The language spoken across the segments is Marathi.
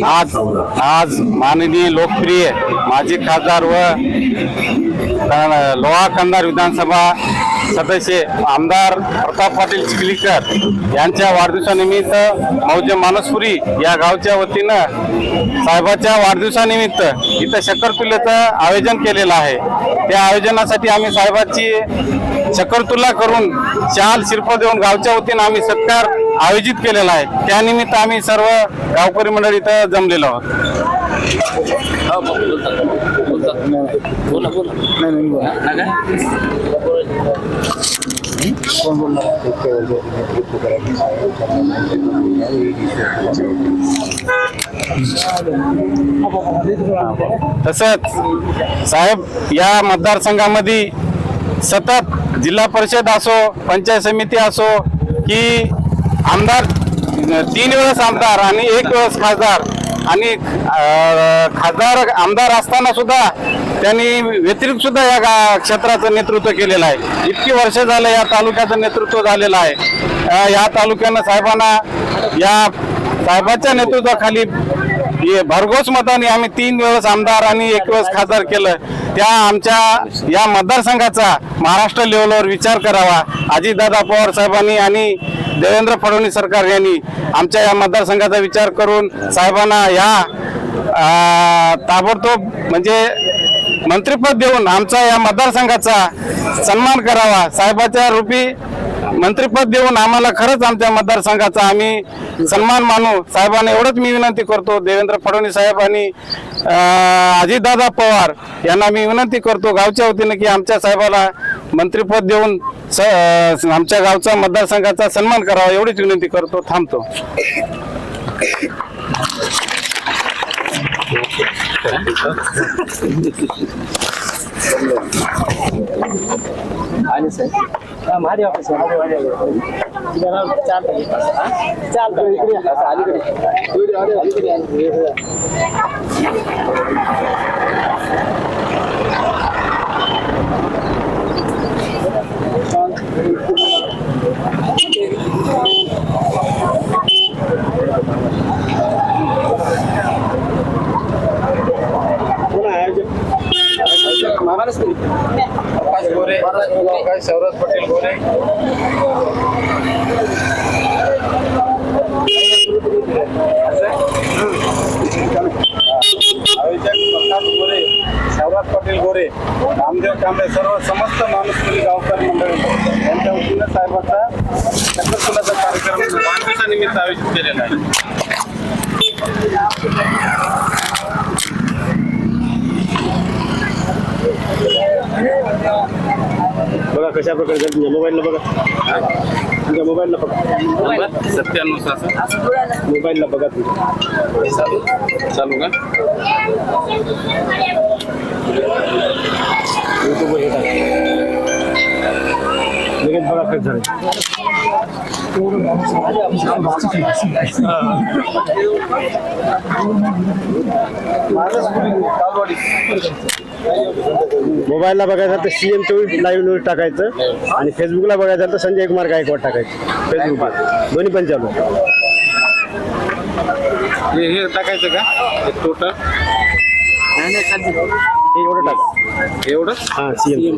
आज आज माननीय लोकप्रिय माजी खासदार व लोहा कंदार विधानसभा सदस्य आमदार प्रताप पाटील चिखलीकर यांच्या वाढदिवसानिमित्त मौजे मानसपुरी या गावच्या वतीनं साहेबाच्या वाढदिवसानिमित्त इथं शक्करतुल्याचं आयोजन केलेलं आहे. त्या आयोजनासाठी आम्ही साहेबाची शक्करतुला करून शाल शिरप देऊन गावच्या वतीनं आम्ही सत्कार आयोजित केलेला आहे. त्यानिमित्त आम्ही सर्व गावकरी मंडळ इथं जमलेलो आहोत. तसंच साहेब या मतदारसंघामध्ये सतत जिल्हा परिषद असो पंचायत समिती असो की आमदार तीन वेळेस आमदार आणि एक वेळेस खासदार. आणि खासदार आमदार असताना सुद्धा त्यांनी व्यतिरिक्त सुद्धा या गा क्षेत्राचं नेतृत्व केलेलं आहे. इतकी वर्ष झालं या तालुक्याचं नेतृत्व झालेलं आहे. या तालुक्यानं साहेबांना या साहेबाच्या नेतृत्वाखाली भरघोस मताने आम्ही तीन वेळेस आमदार आणि एक वेळेस खासदार केलं. त्या आमच्या या मतदारसंघाचा महाराष्ट्र लेवलवर विचार करावा. अजितदादा पवार साहेबांनी आणि देवेंद्र फडणवीस सरकार यांनी आमच्या या मतदारसंघाचा विचार करून साहेबांना या ताबडतोब म्हणजे मंत्रिपद देऊन आमचा या मतदारसंघाचा सन्मान करावा. साहेबाच्या रूपी मंत्रिपद देऊन आम्हाला खरंच आमच्या मतदारसंघाचा आम्ही सन्मान मानू. साहेबांना एवढंच मी विनंती करतो. देवेंद्र फडणवीस साहेब आणि अजितदादा पवार यांना मी विनंती करतो गावच्या वतीनं की आमच्या साहेबाला मंत्रिपद देऊन स आमच्या गावचा मतदारसंघाचा सन्मान करावा एवढीच विनंती करतो. थांबतो. माझी ऑफिस चालतं गोरे सौरभ पटेल गोरे? आयोजक प्रकाश गोरे सौरभ पटेल गोरे रामदेव कांबळे सर्व समस्त माणूस गावकर मंडळ. यांच्या वतीनं साहेबांचा चक्रफुलाचा कार्यक्रम निमित्त आयोजित केलेला आहे. बघा कशा प्रकारे तुमच्या मोबाईलला बघा. तुमच्या मोबाईलला बघा. सत्त्याण्णव सहासष्ट मोबाईलला बघा तुम्ही. चालू? का? युट्यूबवर. लगेच बघा कट झालं. मोबाईलला बघायचं तर सीएम चोवीस लाईव्ह न्यूज टाकायचं आणि फेसबुकला बघायचं तर संजय कुमार गायकवाड टाकायचं. फेसबुकला दोन्ही पण चालू. हे हे टाकायचं का? टोटल हे एवढं टाका. एवढं? हां सीएम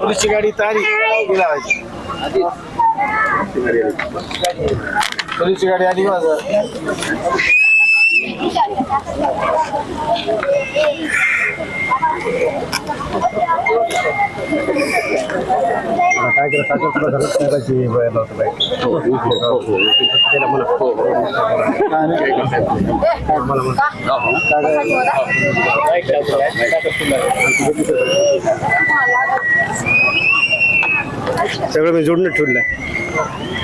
पोलीसची गाडी तारी पोलीसची गाडी आली माझं काय केलं साखर तुला घरात काय नाही. पाहिजे मला सगळं मी जोडून ठेवलंय आहे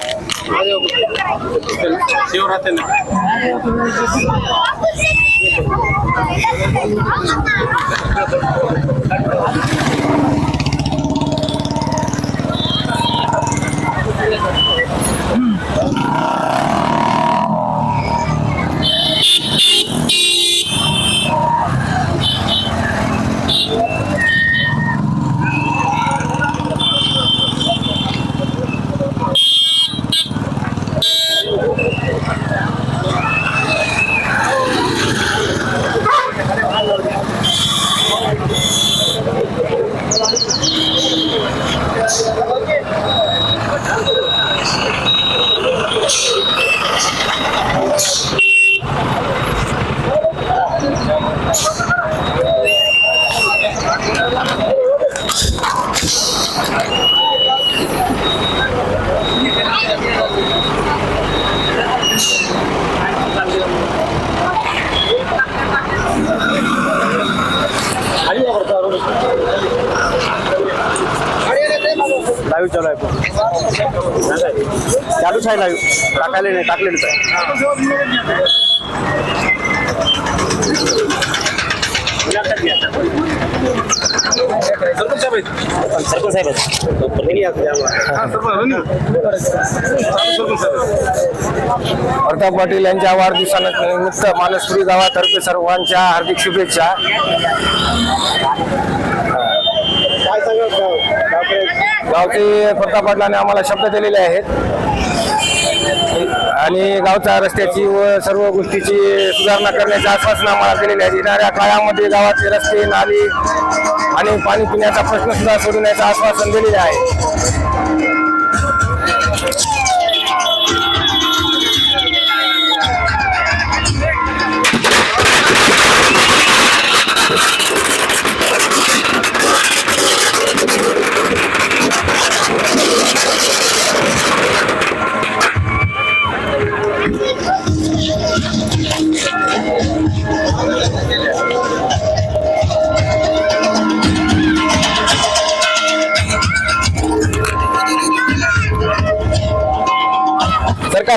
राहते ना लाईव्ह चालू आहे पण. चालूच आहे टाकायला नाही टाकलेलंच आहे सरपंच साहेब प्रताप पाटील यांच्या वाढदिवसानिमित्त मानसपुरी गावातर्फे सर्वांच्या हार्दिक शुभेच्छा. गावचे प्रताप पाटलांनी आम्हाला शब्द दिलेले आहेत. आणि गावच्या रस्त्याची व सर्व गोष्टीची सुधारणा करण्याचे आश्वासन आम्हाला दिलेले आहे येणाऱ्या काळामध्ये गावाचे रस्ते नाली आणि पाणी पिण्याचा प्रश्न सुद्धा सोडवण्याचं आश्वासन दिलेले आहे.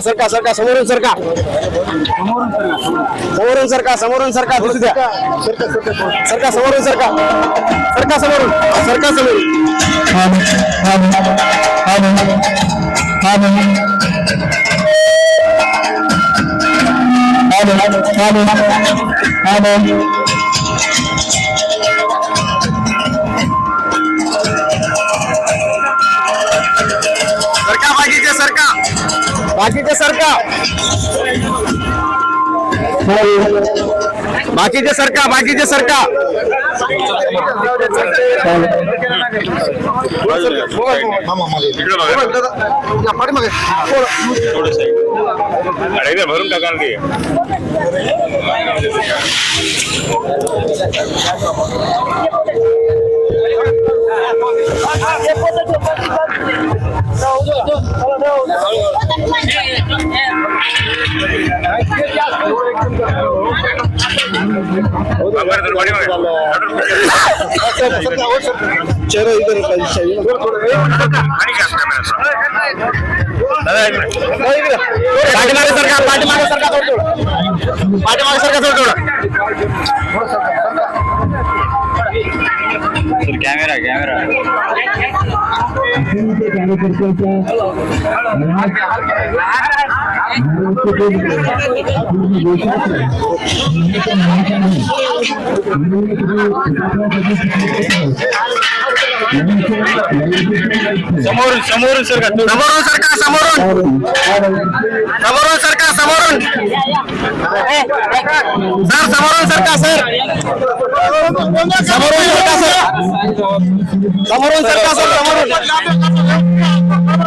सरका सरका सरका समोरून सरका. समोरून सरका समोरून सरका दिसू द्या. सरका समोरून सरका. सरका समोरून. सरका समोरून. बाकीचे सरका बाकीचे सरका बाकीचे सरका भरून टाका चेहरा इधर पाठीमागे सरका पाठीमागे सरका थोडं थोडं पाठीमागे सरका थोडं थोडं कॅमेरा कॅमेरा समोरून समोरून सरका समोरून सरका समोरून. समोरून सरका समोरून. सर समोरून सरका सर. समोरून सरका सर. समोरून सरका सर समोरून.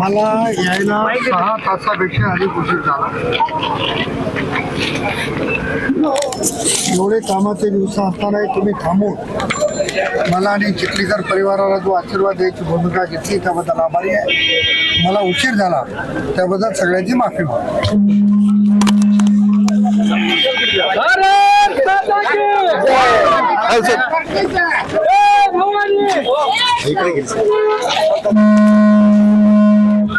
मला यायला सहा तासापेक्षा अधिक उशीर झाला. एवढे कामाचे दिवस असताना तुम्ही थांबून मला आणि चिखलीकर परिवाराला जो आशीर्वाद द्यायची भूमिका घेतली त्याबद्दल आभारी आहे. मला उशीर झाला. त्याबद्दल सगळ्यांची माफी मागतो.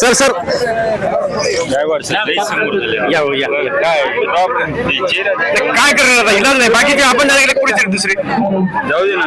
Sir sir. या हो, या. काय काय करणार आता? इलाज नाही. बाकी काय आपण डायरेक्ट पुढे सर दुसरे. जाऊ दे ना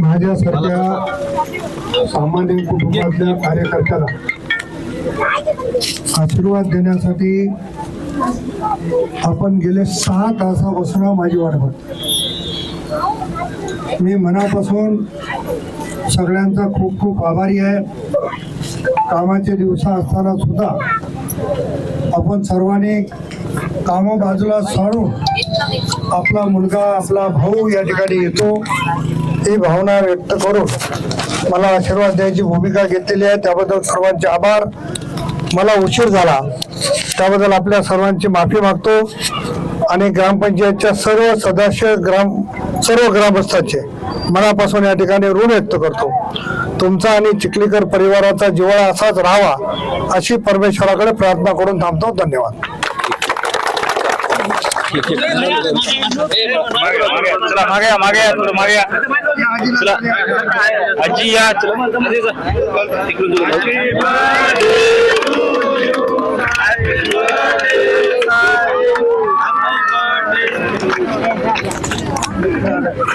माझ्यासारख्या सामान्य कुटुंबातल्या कार्यकर्त्याला आशीर्वाद देण्यासाठी आपण गेले सहा तासापासून माझी वाट बघतो मी मनापासून सगळ्यांचा खूप खूप आभारी आहे. कामाचे दिवस असताना सुद्धा आपण सर्वांनी कामं बाजूला सारून आपला मुलगा आपला भाऊ या ठिकाणी येतो. ही भावना व्यक्त करून मला आशीर्वाद द्यायची भूमिका घेतलेली आहे. त्याबद्दल सर्वांचे आभार. मला उशीर झाला. त्याबद्दल आपल्या सर्वांची माफी मागतो. आणि ग्रामपंचायतच्या सर्व सदस्य ग्राम सर्व ग्रामस्थांचे मनापासून या ठिकाणी ऋण व्यक्त करतो. तुमचा आणि चिखलीकर परिवाराचा जिव्हाळा असाच राहावा अशी परमेश्वराकडे प्रार्थना करून थांबतो. धन्यवाद. मागे मागे या,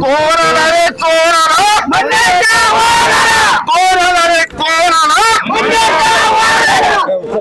కోరలరే కోరల మన్నక ఓరల కోరలరే కోరల మన్నక ఓరల